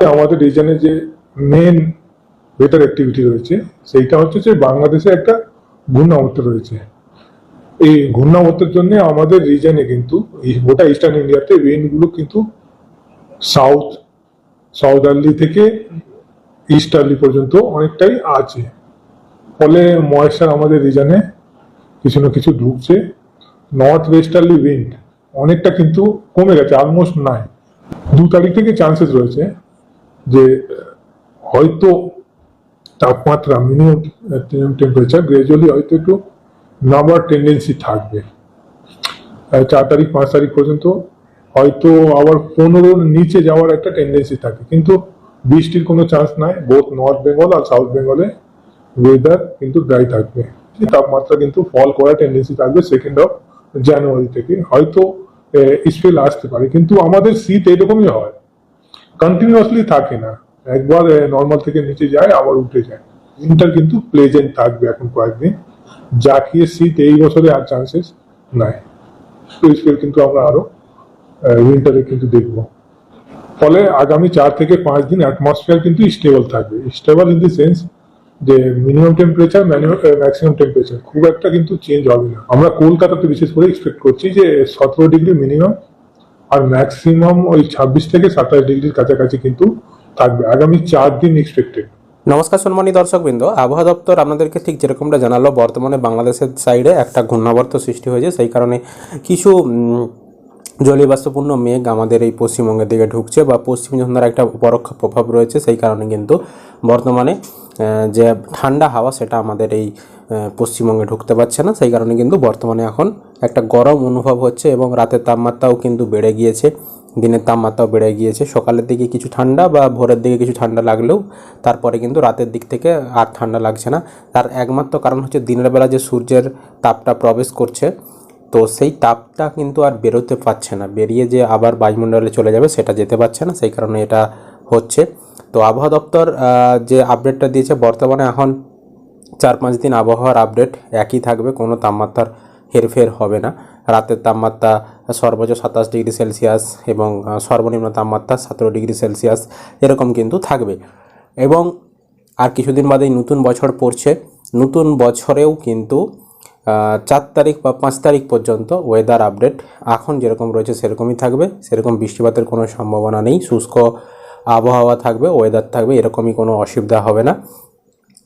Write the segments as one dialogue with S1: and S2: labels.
S1: আমাদের রিজনে যে main better activity রয়েছে, সেইটা হচ্ছে যে বাংলাদেশে একটা ঘূর্ণাবর্ত রয়েছে। এই ঘূর্ণাবর্তের জন্য আমাদের রিজনে কিন্তু গোটা ইস্টার্ন ইন্ডিয়াতে উইন্ডগুলো কিন্তু সাউথ সাউদার্লি থেকে ইস্টার্লি পর্যন্ত অনেকটাই আছে। ফলে ময়েশ্চার আমাদের রিজনে কিছু না কিছু ঢুকছে। নর্থ ওয়েস্টার্লি উইন্ড অনেকটা কিন্তু কমে গেছে অলমোস্ট নাই। দু তারিখ থেকে চান্সেস রয়েছে। যে, হয়তো তাপমাত্রা মিনিমাম টেম্পারেচার গ্রাজুয়ালি হয়তো একটু নামার টেন্ডেন্সি থাকবে। চার তারিখ, পাঁচ তারিখ পর্যন্ত হয়তো আবার পনেরোর নিচে যাওয়ার একটা টেন্ডেন্সি থাকে। কিন্তু বৃষ্টির কোনো চান্স নাই বোথ নর্থ বেঙ্গল আর সাউথ বেঙ্গলে ওয়েদার কিন্তু ড্রাই থাকবে। তাপমাত্রা কিন্তু ফল করার টেন্ডেন্সি থাকবে সেকেন্ড অফ জানুয়ারি থেকে। হয়তো স্পেল আসতে পারে। কিন্তু আমাদের শীত এরকমই হয়। কন্টিনিউয়াসলি থাকে না। একবার নর্মাল থেকে নিচে যায়, আবার উঠে যায়। উইন্টার কিন্তু প্লেজেন্ট থাকবে এখন কয়েকদিন। যা জাকিয়ে শীত এই বছরে আর চান্সেস নাই। স্পেল কিন্তু আমরা আরও উইন্টারে কিন্তু দেখব। ফলে আগামী চার থেকে পাঁচ দিন অ্যাটমসফিয়ার কিন্তু স্টেবল থাকবে। স্টেবল ইন দি সেন্স যে মিনিমাম টেম্পারেচার ম্যাক্সিমাম টেম্পারেচার খুব একটা কিন্তু চেঞ্জ হবে না। আমরা কলকাতাতে বিশেষ করে এক্সপেক্ট করছি যে সতেরো ডিগ্রি মিনিমাম আর ম্যাক্সিমাম ওই ছাব্বিশ থেকে সাতাশ ডিগ্রির কাছাকাছি কিন্তু থাকবে। আগামী চার দিন এক্সপেক্টেড
S2: নমস্কার সম্মানী দর্শকবৃন্দ, আবহাওয়া দপ্তর আপনাদেরকে ঠিক যেরকমটা জানালো, বর্তমানে বাংলাদেশের সাইডে একটা ঘূর্ণাবর্ত সৃষ্টি হয়েছে। সেই কারণে কিছু জলীয়বাষ্পপূর্ণ মেঘ আমাদের এই পশ্চিমবঙ্গের দিকে ঢুকছে বা পশ্চিম ঝঞ্ঝার একটা পরোক্ষ প্রভাব রয়েছে। সেই কারণে কিন্তু বর্তমানে যে ঠান্ডা হাওয়া সেটা আমাদের এই পশ্চিমবঙ্গে ঢুকতে পারছে না। সেই কারণে কিন্তু বর্তমানে এখন একটা গরম অনুভব হচ্ছে এবং রাতের তাপমাত্রাও কিন্তু বেড়ে গিয়েছে, দিনের তাপমাত্রাও বেড়ে গিয়েছে। সকালের দিকে কিছু ঠান্ডা বা ভোরের দিকে কিছু ঠান্ডা লাগলেও তারপরে কিন্তু রাতের দিক থেকে আর ঠান্ডা লাগছে না। তার একমাত্র কারণ হচ্ছে দিনের বেলা যে সূর্যের তাপটা প্রবেশ করছে, তো সেই তাপটা কিন্তু আর বেরোতে পারছে না। বেরিয়ে যে আবার বায়ুমণ্ডলে চলে যাবে সেটা যেতে পারছে না। সেই কারণে এটা হচ্ছে। তো আবহাওয়া দপ্তর যে আপডেটটা দিয়েছে, বর্তমানে এখন চার পাঁচ দিন আবহাওয়ার আপডেট একই থাকবে, কোনো তাপমাত্রার হেরফের হবে না। রাতের তাপমাত্রা সর্বোচ্চ সাতাশ ডিগ্রি সেলসিয়াস এবং সর্বনিম্ন তাপমাত্রা সতেরো ডিগ্রি সেলসিয়াস, এরকম কিন্তু থাকবে। এবং আর কিছুদিন বাদেই নতুন বছর পড়ছে। নতুন বছরেও কিন্তু চার তারিখ বা পাঁচ তারিখ পর্যন্ত ওয়েদার আপডেট এখন যেরকম রয়েছে সেরকমই থাকবে। সেরকম বৃষ্টিপাতের কোনো সম্ভাবনা নেই। শুষ্ক আবহাওয়া থাকবে ওয়েদার থাকবে, এরকমই কোনো অসুবিধা হবে না।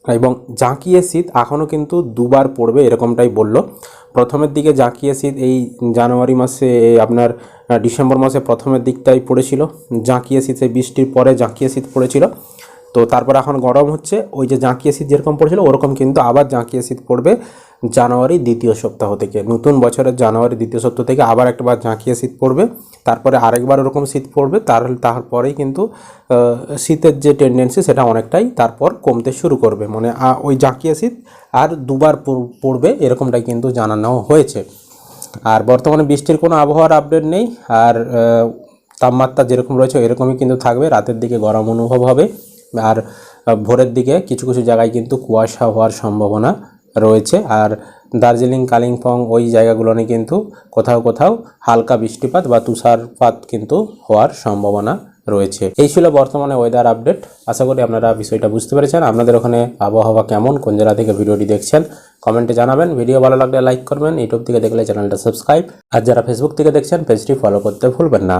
S2: এবং জাঁকিয়ে শীত এখনও কিন্তু দুবার পড়বে এরকমটাই বলল। প্রথমের দিকে জাঁকিয়ে শীত এই জানুয়ারি মাসে আপনার ডিসেম্বর মাসে প্রথমের দিকটাই পড়েছিল। জাঁকিয়ে শীত সেই বৃষ্টির পরে জাঁকিয়ে শীত পড়েছিল। তো তারপর এখন গরম হচ্ছে, ওই যে জাঁকিয়ে শীত যেরকম পড়েছিল, ওরকম কিন্তু আবার জাঁকিয়ে শীত পড়বে। জানুয়ারি দ্বিতীয় সপ্তাহ থেকে। নতুন বছরের জানুয়ারি দ্বিতীয় সপ্তাহ থেকে আবার একবার জাঁকিয়ে শীত পড়বে। তারপরে আরেকবার ওরকম শীত পড়বে। তার, তারপরেই কিন্তু শীতের যে টেন্ডেন্সি সেটা অনেকটাই তারপর কমতে শুরু করবে। মানে ওই জাঁকিয়ে শীত আর দুবার পড়বে এরকমটাই কিন্তু জানানো হয়েছে। আর বর্তমানে বৃষ্টির কোনো আবহাওয়ার আপডেট নেই। আর তাপমাত্রা যেরকম রয়েছে এরকমই কিন্তু থাকবে। রাতের দিকে গরম অনুভব হবে। আর ভোরের দিকে কিছু কিছু জায়গায় কিন্তু কুয়াশা হওয়ার সম্ভাবনা রয়েছে। আর দার্জিলিং, কালিম্পং ওই জায়গাগুলোনে কিন্তু কোথাও কোথাও হালকা বৃষ্টিপাত বা তুষারপাত কিন্তু হওয়ার সম্ভাবনা রয়েছে। এই ছিল বর্তমানে ওয়েদার আপডেট আশা করি আপনারা বিষয়টা বুঝতে পেরেছেন। আপনাদের ওখানে আবহাওয়া কেমন, কোন জেলা থেকে ভিডিওটি দেখছেন কমেন্টে জানাবেন। ভিডিও ভালো লাগলে লাইক করবেন। ইউটিউব থেকে দেখলে চ্যানেলটা সাবস্ক্রাইব আর যারা ফেসবুক থেকে দেখছেন পেজটি ফলো করতে ভুলবেন না।